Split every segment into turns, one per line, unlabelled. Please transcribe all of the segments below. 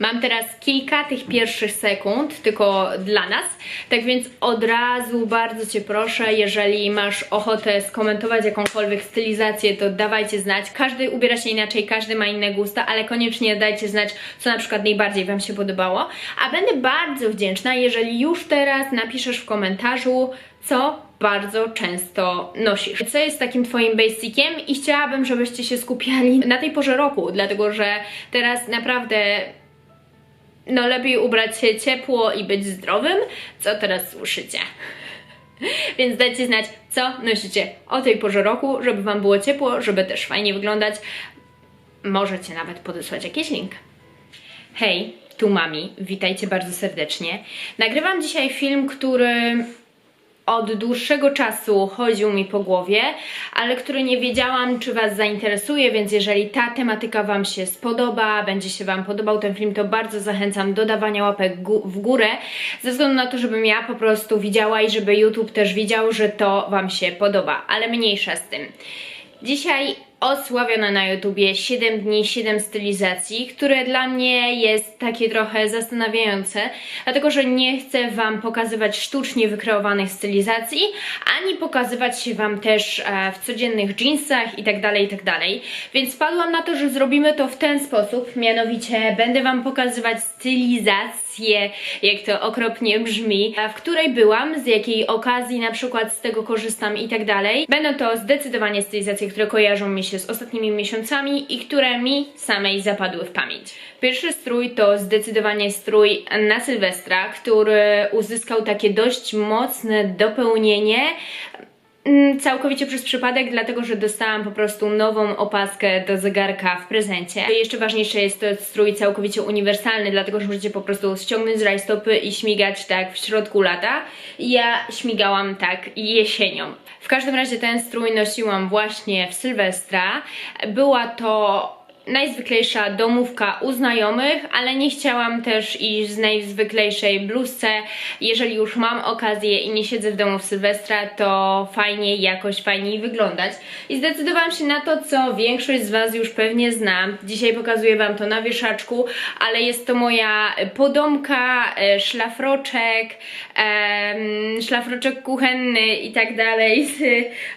Mam teraz kilka tych pierwszych sekund, tylko dla nas. Tak więc od razu bardzo Cię proszę, jeżeli masz ochotę skomentować jakąkolwiek stylizację, to dawajcie znać. Każdy ubiera się inaczej, każdy ma inne gusta, ale koniecznie dajcie znać, co na przykład najbardziej Wam się podobało. A będę bardzo wdzięczna, jeżeli już teraz napiszesz w komentarzu, co bardzo często nosisz. Co jest takim Twoim basiciem i chciałabym, żebyście się skupiali na tej porze roku, dlatego że teraz naprawdę no lepiej ubrać się ciepło i być zdrowym, co teraz słyszycie. Więc dajcie znać, co nosicie o tej porze roku, żeby Wam było ciepło, żeby też fajnie wyglądać. Możecie nawet podesłać jakiś link. Hej, tu Mami, witajcie bardzo serdecznie. Nagrywam dzisiaj film, który od dłuższego czasu chodził mi po głowie, ale który nie wiedziałam, czy Was zainteresuje, więc jeżeli ta tematyka Wam się spodoba, będzie się Wam podobał ten film, to bardzo zachęcam do dawania łapek w górę, ze względu na to, żebym ja po prostu widziała i żeby YouTube też widział, że to Wam się podoba, ale mniejsza z tym. Dzisiaj osławione na YouTubie 7 dni, 7 stylizacji, które dla mnie jest takie trochę zastanawiające, dlatego że nie chcę Wam pokazywać sztucznie wykreowanych stylizacji, ani pokazywać się Wam też e, w codziennych jeansach i tak dalej, i tak. Więc wpadłam na to, że zrobimy to w ten sposób, mianowicie będę Wam pokazywać stylizację, jak to okropnie brzmi, w której byłam, z jakiej okazji na przykład z tego korzystam i tak dalej. Będą to zdecydowanie stylizacje, które kojarzą mi się z ostatnimi miesiącami i które mi samej zapadły w pamięć. Pierwszy strój to zdecydowanie strój na Sylwestra, który uzyskał takie dość mocne dopełnienie Całkowicie przez przypadek, dlatego że dostałam po prostu nową opaskę do zegarka w prezencie. Jeszcze ważniejsze jest to strój całkowicie uniwersalny, dlatego że możecie po prostu ściągnąć z rajstopy i śmigać tak w środku lata. Ja śmigałam tak jesienią. W każdym razie ten strój nosiłam właśnie w Sylwestra. Była to najzwyklejsza domówka u znajomych, ale nie chciałam też iść z najzwyklejszej bluzce. Jeżeli już mam okazję i nie siedzę w domu w Sylwestra, to fajnie jakoś fajniej wyglądać. I zdecydowałam się na to, co większość z Was już pewnie zna. Dzisiaj pokazuję Wam to na wieszaczku, ale jest to moja podomka, e, szlafroczek, szlafroczek kuchenny i tak dalej z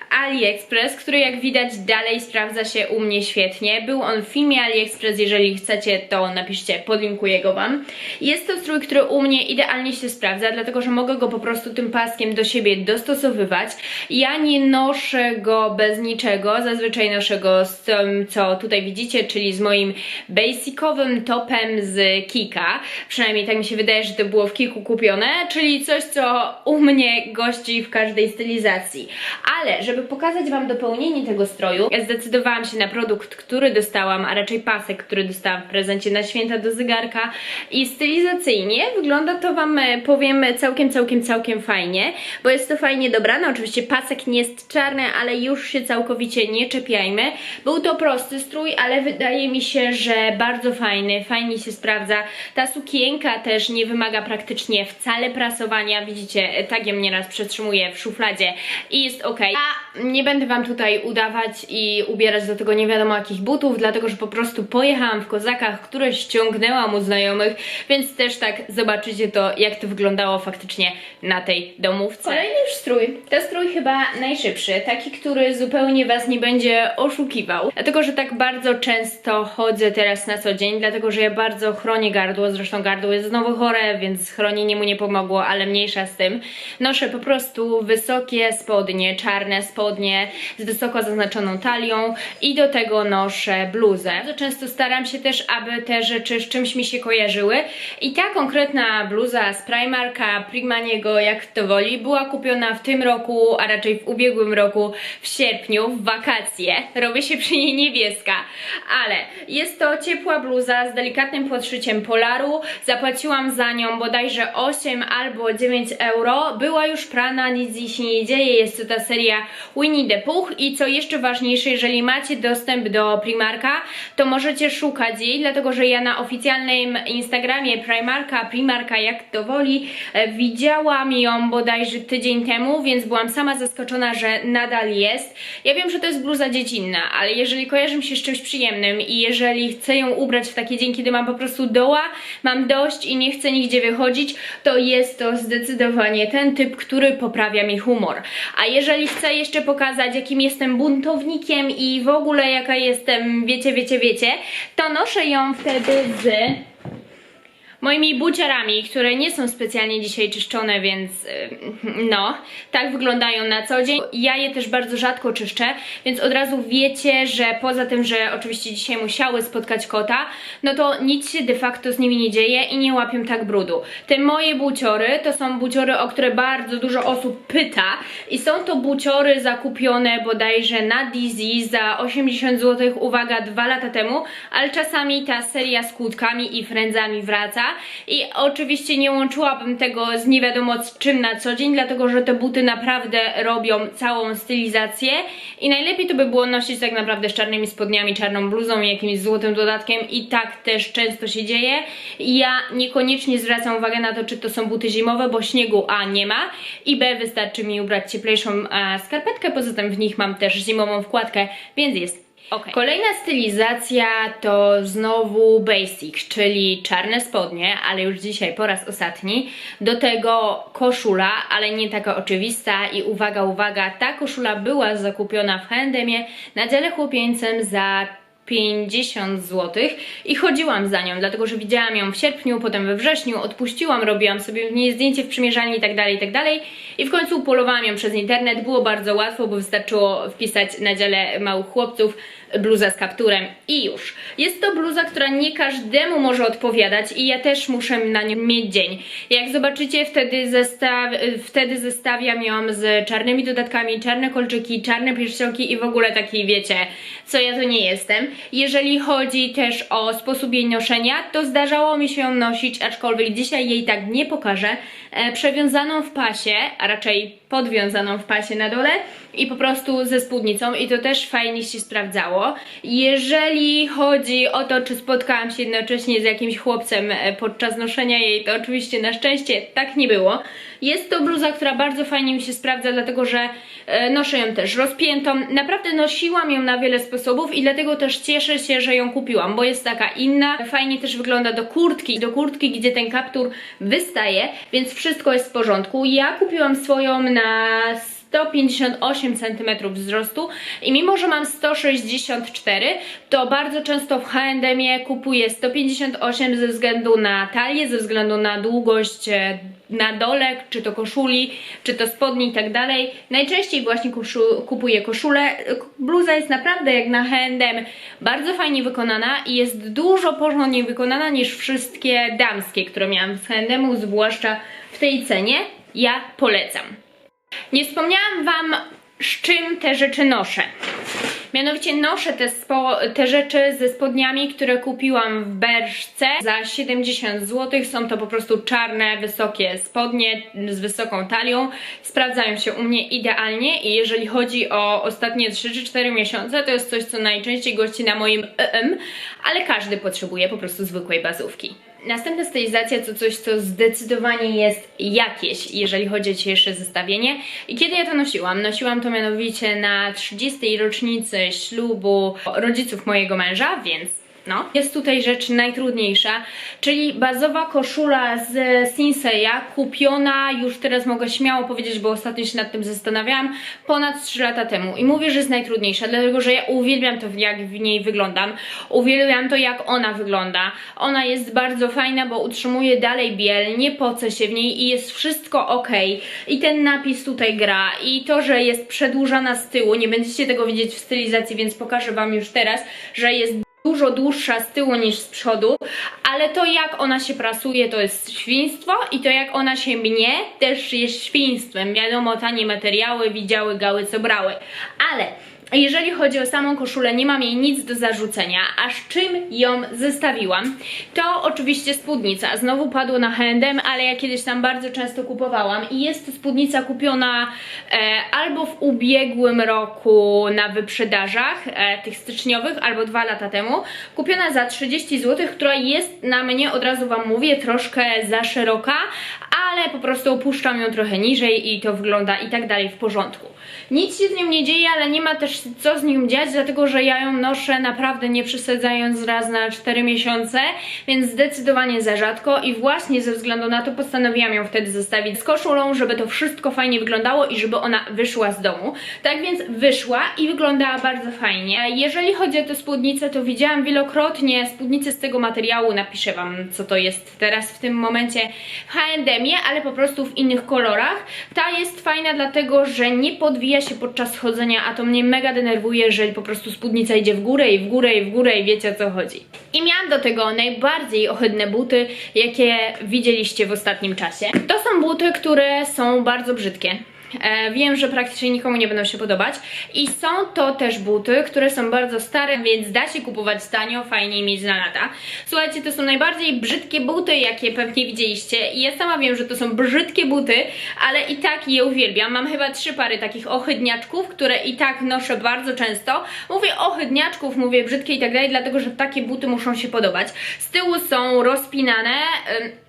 AliExpress, który jak widać dalej sprawdza się u mnie świetnie. Był on w filmie AliExpress, jeżeli chcecie to napiszcie, podlinkuję go Wam. Jest to strój, który u mnie idealnie się sprawdza, dlatego że mogę go po prostu tym paskiem do siebie dostosowywać. Ja nie noszę go bez niczego, zazwyczaj noszę go z tym, co tutaj widzicie, czyli z moim basicowym topem z Kika. Przynajmniej tak mi się wydaje, że to było w Kiku kupione, czyli coś, co u mnie gości w każdej stylizacji. Ale, żeby pokazać Wam dopełnienie tego stroju, ja zdecydowałam się na produkt, który dostałam, a raczej pasek, który dostałam w prezencie na święta do zegarka i stylizacyjnie wygląda to Wam, e, powiem, całkiem, całkiem, całkiem fajnie, bo jest to fajnie dobrane, oczywiście pasek nie jest czarny, ale już się całkowicie nie czepiajmy. Był to prosty strój, ale wydaje mi się, że bardzo fajny, fajnie się sprawdza. Ta sukienka też nie wymaga praktycznie wcale prasowania, widzicie, e, ją nieraz przetrzymuję w szufladzie i jest ok. A nie będę Wam tutaj udawać i ubierać do tego nie wiadomo jakich butów, dlatego że po prostu pojechałam w kozakach, które ściągnęłam u znajomych, więc też tak zobaczycie to, jak to wyglądało faktycznie na tej domówce. Kolejny już strój. To strój chyba najszybszy, taki, który zupełnie Was nie będzie oszukiwał, dlatego że tak bardzo często chodzę teraz na co dzień, dlatego że ja bardzo chronię gardło, zresztą gardło jest znowu chore, więc chronienie mu nie pomogło, ale mniejsza z tym. Noszę po prostu wysokie spodnie, czarne spodnie z wysoko zaznaczoną talią i do tego noszę bluzę. Bardzo często staram się też, aby te rzeczy z czymś mi się kojarzyły i ta konkretna bluza z Primarka, Primaniego, jak to woli, była kupiona w tym roku, a raczej w ubiegłym roku w sierpniu, w wakacje. Robię się przy niej niebieska, ale jest to ciepła bluza z delikatnym podszyciem polaru. Zapłaciłam za nią bodajże 8 albo 9 euro. Była już prana, nic jej się nie dzieje. Jest to ta seria Winnie the Pooh i co jeszcze ważniejsze, jeżeli macie dostęp do Primarka, to możecie szukać jej, dlatego że ja na oficjalnym Instagramie Primarka, Primarka jak to woli, e, widziałam ją bodajże tydzień temu, więc byłam sama zaskoczona, że nadal jest. Ja wiem, że to jest bluza dziecinna, ale jeżeli kojarzy mi się z czymś przyjemnym i jeżeli chcę ją ubrać w taki dzień, kiedy mam po prostu doła, mam dość i nie chcę nigdzie wychodzić, to jest to zdecydowanie ten typ, który poprawia mi humor. A jeżeli chcę jeszcze pokazać, jakim jestem buntownikiem i w ogóle jaka jestem, wiecie, wiecie, wiecie, to noszę ją wtedy z moimi buciarami, które nie są specjalnie dzisiaj czyszczone, więc y, no, tak wyglądają na co dzień. Ja je też bardzo rzadko czyszczę, więc od razu wiecie, że poza tym, że oczywiście dzisiaj musiały spotkać kota, no to nic się de facto z nimi nie dzieje i nie łapią tak brudu. Te moje buciory to są buciory, o które bardzo dużo osób pyta i są to buciory zakupione bodajże na Dizzy za 80 zł, uwaga, dwa lata temu, ale czasami ta seria z kłódkami i frędzami wraca i oczywiście nie łączyłabym tego z nie wiadomo czym na co dzień, dlatego że te buty naprawdę robią całą stylizację. I najlepiej to by było nosić tak naprawdę z czarnymi spodniami, czarną bluzą i jakimś złotym dodatkiem. I tak też często się dzieje. Ja niekoniecznie zwracam uwagę na to, czy to są buty zimowe, bo śniegu A nie ma. I B wystarczy mi ubrać cieplejszą e, skarpetkę, poza tym w nich mam też zimową wkładkę, więc jest Okay. Kolejna stylizacja to znowu basic, czyli czarne spodnie, ale już dzisiaj po raz ostatni. Do tego koszula, ale nie taka oczywista i uwaga, uwaga, ta koszula była zakupiona w H&M na dziale chłopieńcem za 50 zł i chodziłam za nią, dlatego że widziałam ją w sierpniu, potem we wrześniu, odpuściłam, robiłam sobie w niej zdjęcie w przymierzalni i tak dalej, i tak i w końcu upolowałam ją przez internet, było bardzo łatwo, bo wystarczyło wpisać na dziale małych chłopców bluza z kapturem i już. Jest to bluza, która nie każdemu może odpowiadać i ja też muszę na nią mieć dzień. Jak zobaczycie, wtedy, zestaw, wtedy zestawiam ją z czarnymi dodatkami, czarne kolczyki, czarne pierścionki i w ogóle taki, wiecie, co ja to nie jestem. Jeżeli chodzi też o sposób jej noszenia, to zdarzało mi się ją nosić, aczkolwiek dzisiaj jej tak nie pokażę, e, przewiązaną w pasie, a raczej podwiązaną w pasie na dole i po prostu ze spódnicą i to też fajnie się sprawdzało. Jeżeli chodzi o to, czy spotkałam się jednocześnie z jakimś chłopcem e, podczas noszenia jej, to oczywiście na szczęście tak nie było. Jest to bluza, która bardzo fajnie mi się sprawdza, dlatego że e, noszę ją też rozpiętą. Naprawdę nosiłam ją na wiele sposobów i dlatego też cieszę się, że ją kupiłam, bo jest taka inna. Fajnie też wygląda do kurtki, do kurtki, gdzie ten kaptur wystaje, więc wszystko jest w porządku. Ja kupiłam swoją na 158 cm wzrostu i mimo, że mam 164, to bardzo często w H&M kupuję 158 ze względu na talię, ze względu na długość e, na dole, czy to koszuli, czy to spodni i tak dalej. Najczęściej właśnie kupuję koszulę. Bluza jest naprawdę jak na H&M bardzo fajnie wykonana i jest dużo porządniej wykonana niż wszystkie damskie, które miałam z H&M-u, zwłaszcza w tej cenie. Ja polecam. Nie wspomniałam Wam, z czym te rzeczy noszę. Mianowicie noszę te, spo, te rzeczy ze spodniami, które kupiłam w Berszce za 70 zł. Są to po prostu czarne, wysokie spodnie z wysoką talią. Sprawdzają się u mnie idealnie i jeżeli chodzi o ostatnie 3 czy 4 miesiące, to jest coś, co najczęściej gości na moim EM, ale każdy potrzebuje po prostu zwykłej bazówki. Następna stylizacja to coś, co zdecydowanie jest jakieś, jeżeli chodzi o dzisiejsze zestawienie. I kiedy ja to nosiłam? Nosiłam to mianowicie na 30. rocznicy ślubu rodziców mojego męża, więc no. Jest tutaj rzecz najtrudniejsza, czyli bazowa koszula z Sinseya, kupiona, już teraz mogę śmiało powiedzieć, bo ostatnio się nad tym zastanawiałam, ponad 3 lata temu. I mówię, że jest najtrudniejsza, dlatego że ja uwielbiam to, jak w niej wyglądam. Uwielbiam to, jak ona wygląda. Ona jest bardzo fajna, bo utrzymuje dalej biel, nie poce się w niej i jest wszystko ok. I ten napis tutaj gra, i to, że jest przedłużana z tyłu, nie będziecie tego widzieć w stylizacji, więc pokażę Wam już teraz, że jest dużo dłuższa z tyłu niż z przodu, ale to jak ona się prasuje to jest świństwo i to jak ona się mnie też jest świństwem. Wiadomo, tanie materiały widziały gały co brały. Ale jeżeli chodzi o samą koszulę, nie mam jej nic do zarzucenia, a z czym ją zestawiłam, to oczywiście spódnica. Znowu padło na H&M, ale ja kiedyś tam bardzo często kupowałam i jest to spódnica kupiona e, albo w ubiegłym roku na wyprzedażach e, tych styczniowych, albo dwa lata temu. Kupiona za 30 zł, która jest na mnie, od razu Wam mówię, troszkę za szeroka, ale po prostu opuszczam ją trochę niżej i to wygląda i tak dalej w porządku. Nic się z nią nie dzieje, ale nie ma też co z nią dziać, dlatego że ja ją noszę naprawdę nie przesadzając raz na 4 miesiące, więc zdecydowanie za rzadko i właśnie ze względu na to postanowiłam ją wtedy zostawić z koszulą, żeby to wszystko fajnie wyglądało i żeby ona wyszła z domu. Tak więc wyszła i wyglądała bardzo fajnie. Jeżeli chodzi o tę spódnicę, to widziałam wielokrotnie spódnicę z tego materiału, napiszę Wam co to jest teraz w tym momencie w H&M-ie, ale po prostu w innych kolorach. Ta jest fajna dlatego, że nie podwija się podczas chodzenia, a to mnie mega denerwuje, że po prostu spódnica idzie w górę i w górę i w górę i wiecie o co chodzi. I miałam do tego najbardziej ohydne buty, jakie widzieliście w ostatnim czasie. To są buty, które są bardzo brzydkie. E, wiem, że praktycznie nikomu nie będą się podobać. I są to też buty, które są bardzo stare, więc da się kupować tanio, fajnie mieć na lata. Słuchajcie, to są najbardziej brzydkie buty, jakie pewnie widzieliście. I ja sama wiem, że to są brzydkie buty, ale i tak je uwielbiam. Mam chyba trzy pary takich ohydniaczków, które i tak noszę bardzo często. Mówię ohydniaczków, mówię brzydkie i tak dalej, dlatego że takie buty muszą się podobać. Z tyłu są rozpinane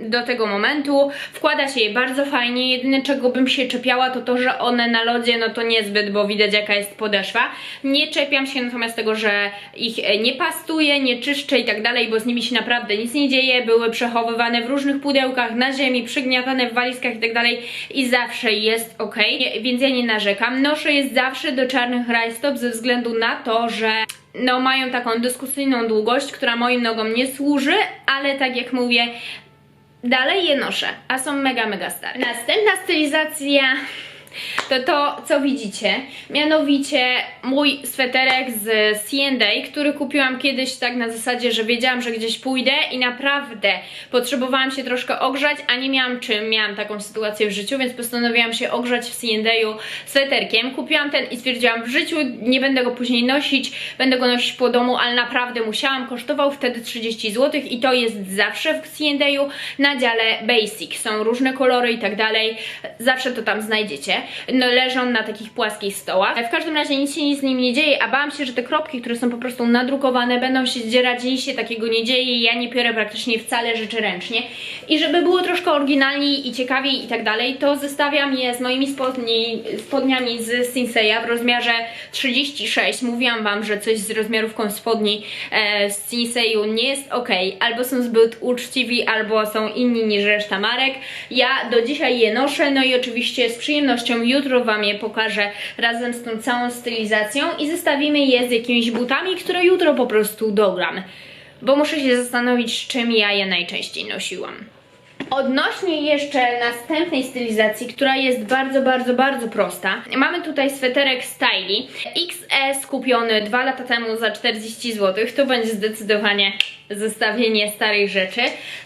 do tego momentu. Wkłada się je bardzo fajnie. Jedyne czego bym się czepiała to to, że one na lodzie no to niezbyt, bo widać jaka jest podeszwa. Nie czepiam się natomiast tego, że ich e, nie pastuję, nie czyszczę i tak dalej, bo z nimi się naprawdę nic nie dzieje. Były przechowywane w różnych pudełkach, na ziemi, przygniatane w walizkach i tak dalej i zawsze jest ok, więc ja nie narzekam. Noszę je zawsze do czarnych rajstop ze względu na to, że no mają taką dyskusyjną długość, która moim nogom nie służy, ale tak jak mówię, dalej je noszę, a są mega, mega stare. Następna stylizacja to to, co widzicie. Mianowicie mój sweterek z C&A, który kupiłam kiedyś tak na zasadzie, że wiedziałam, że gdzieś pójdę i naprawdę potrzebowałam się troszkę ogrzać, a nie miałam czym, miałam taką sytuację w życiu, więc postanowiłam się ogrzać w C&A sweterkiem. Kupiłam ten i stwierdziłam, w życiu nie będę go później nosić, będę go nosić po domu, ale naprawdę musiałam. Kosztował wtedy 30 zł i to jest zawsze w C&A na dziale Basic. Są różne kolory i tak dalej, zawsze to tam znajdziecie no, leżą na takich płaskich stołach. W każdym razie nic się z nim nie dzieje, a bałam się, że te kropki, które są po prostu nadrukowane, będą się zdzierać, nic się takiego nie dzieje ja nie piorę praktycznie wcale rzeczy ręcznie. I żeby było troszkę oryginalniej i ciekawiej i tak dalej, to zestawiam je z moimi spodni, spodniami z Sinseya w rozmiarze 36. Mówiłam Wam, że coś z rozmiarówką spodni e, z Sinseyu nie jest ok, albo są zbyt uczciwi, albo są inni niż reszta marek. Ja do dzisiaj je noszę, no i oczywiście z przyjemnością jutro Wam je pokażę razem z tą całą stylizacją i zestawimy je z jakimiś butami, które jutro po prostu dogram. Bo muszę się zastanowić, czym ja je najczęściej nosiłam. Odnośnie jeszcze następnej stylizacji, która jest bardzo, bardzo, bardzo prosta. Mamy tutaj sweterek Styli XS kupiony dwa lata temu za 40 zł. To będzie zdecydowanie zestawienie starych rzeczy.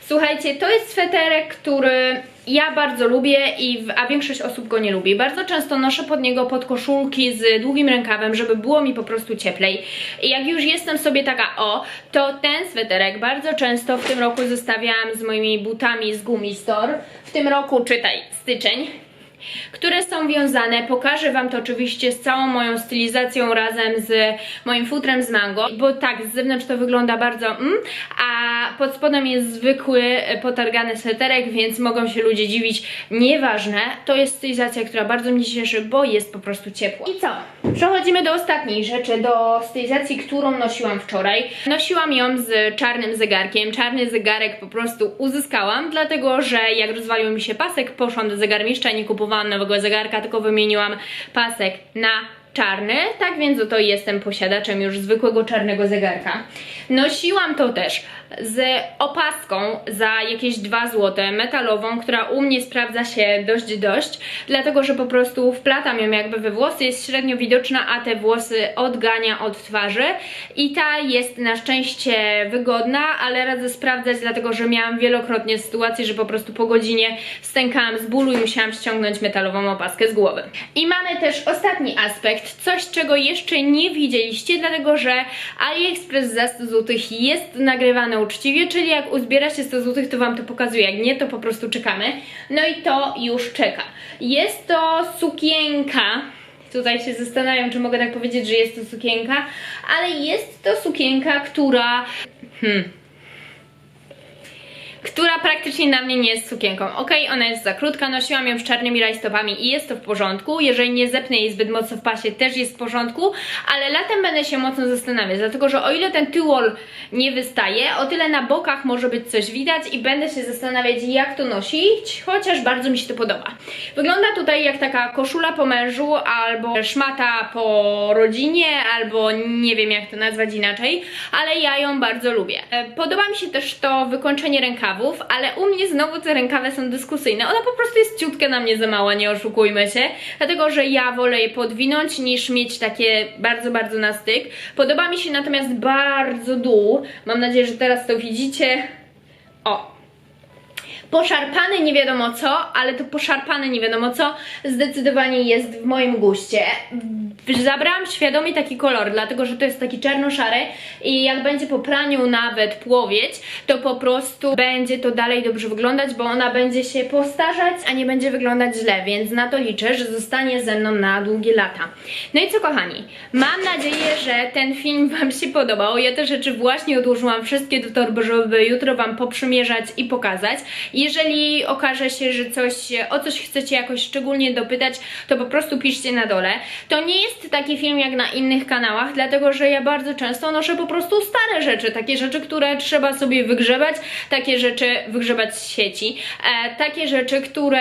Słuchajcie, to jest sweterek, który ja bardzo lubię, i a większość osób go nie lubi. Bardzo często noszę pod niego podkoszulki z długim rękawem, żeby było mi po prostu cieplej. I jak już jestem sobie taka o, to ten sweterek bardzo często w tym roku zostawiałam z moimi butami z Gumistor. W tym roku, czytaj, styczeń, które są wiązane. Pokażę Wam to oczywiście z całą moją stylizacją razem z moim futrem z mango, bo tak, z zewnątrz to wygląda bardzo mm, a pod spodem jest zwykły e, potargany sweterek, więc mogą się ludzie dziwić. Nieważne, to jest stylizacja, która bardzo mnie cieszy, bo jest po prostu ciepła. I co? Przechodzimy do ostatniej rzeczy, do stylizacji, którą nosiłam wczoraj. Nosiłam ją z czarnym zegarkiem. Czarny zegarek po prostu uzyskałam, dlatego że jak rozwalił mi się pasek, poszłam do zegarmistrza, nie kupowałam nowego zegarka, tylko wymieniłam pasek na czarny, tak więc oto jestem posiadaczem już zwykłego czarnego zegarka. Nosiłam to też z opaską za jakieś 2 zł, metalową, która u mnie sprawdza się dość dość, dlatego że po prostu wplatam ją jakby we włosy, jest średnio widoczna, a te włosy odgania od twarzy i ta jest na szczęście wygodna, ale radzę sprawdzać, dlatego że miałam wielokrotnie sytuację, że po prostu po godzinie stękałam z bólu i musiałam ściągnąć metalową opaskę z głowy. I mamy też ostatni aspekt, coś czego jeszcze nie widzieliście, dlatego że AliExpress za 100 zł jest nagrywany uczciwie, czyli jak uzbieracie 100 zł, to Wam to pokazuję, jak nie, to po prostu czekamy. No i to już czeka. Jest to sukienka, Tutaj się zastanawiam, czy mogę tak powiedzieć, że jest to sukienka, ale jest to sukienka, która. Hmm. Która praktycznie na mnie nie jest sukienką. Ok, ona jest za krótka, nosiłam ją z czarnymi rajstopami i jest to w porządku. Jeżeli nie zepnę jej zbyt mocno w pasie, też jest w porządku, ale latem będę się mocno zastanawiać, dlatego że o ile ten tyłol nie wystaje, o tyle na bokach może być coś widać i będę się zastanawiać, jak to nosić, chociaż bardzo mi się to podoba. Wygląda tutaj jak taka koszula po mężu, albo szmata po rodzinie, albo nie wiem jak to nazwać inaczej, ale ja ją bardzo lubię. E, Podoba mi się też to wykończenie rękawów, ale u mnie znowu te rękawy są dyskusyjne. Ona po prostu jest ciutkę na mnie za mała, nie oszukujmy się, dlatego że ja wolę je podwinąć niż mieć takie bardzo, bardzo na styk. Podoba mi się natomiast bardzo dół. Mam nadzieję, że teraz to widzicie. O, Poszarpane nie wiadomo co, ale to poszarpane nie wiadomo co zdecydowanie jest w moim guście. Zabrałam świadomie taki kolor, dlatego że to jest taki czarno-szary i jak będzie po praniu nawet płowieć, to po prostu będzie to dalej dobrze wyglądać, bo ona będzie się postarzać, a nie będzie wyglądać źle, więc na to liczę, że zostanie ze mną na długie lata. No i co kochani, mam nadzieję, że ten film Wam się podobał. Ja te rzeczy właśnie odłożyłam wszystkie do torby, żeby jutro Wam poprzymierzać i pokazać. Jeżeli okaże się, że coś, o coś chcecie jakoś szczególnie dopytać, to po prostu piszcie na dole. To nie jest taki film jak na innych kanałach, dlatego że ja bardzo często noszę po prostu stare rzeczy, takie rzeczy, które trzeba sobie wygrzebać, takie rzeczy wygrzebać z sieci, e, takie rzeczy, które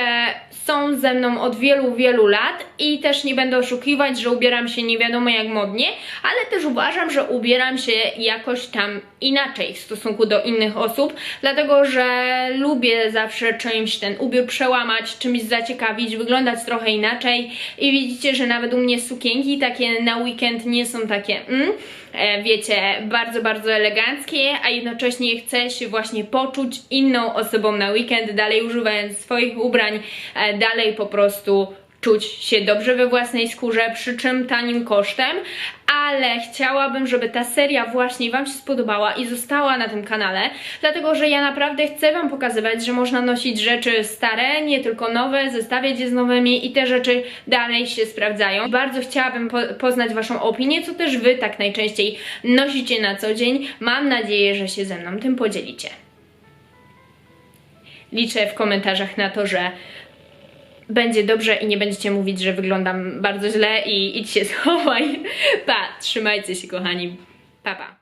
są ze mną od wielu, wielu lat i też nie będę oszukiwać, że ubieram się nie wiadomo jak modnie, ale też uważam, że ubieram się jakoś tam inaczej w stosunku do innych osób, dlatego że lubię zawsze czymś ten ubiór przełamać, czymś zaciekawić, wyglądać trochę inaczej i widzicie, że nawet u mnie sukienki takie na weekend nie są takie mm, wiecie, bardzo, bardzo eleganckie, a jednocześnie chcę się właśnie poczuć inną osobą na weekend, dalej używając swoich ubrań, e, dalej po prostu czuć się dobrze we własnej skórze, przy czym tanim kosztem, ale chciałabym, żeby ta seria właśnie Wam się spodobała i została na tym kanale, dlatego że ja naprawdę chcę Wam pokazywać, że można nosić rzeczy stare, nie tylko nowe, zestawiać je z nowymi i te rzeczy dalej się sprawdzają. Bardzo chciałabym po poznać Waszą opinię, co też Wy tak najczęściej nosicie na co dzień. Mam nadzieję, że się ze mną tym podzielicie. Liczę w komentarzach na to, że będzie dobrze i nie będziecie mówić, że wyglądam bardzo źle i idź się schowaj. Pa, trzymajcie się kochani. Pa, pa.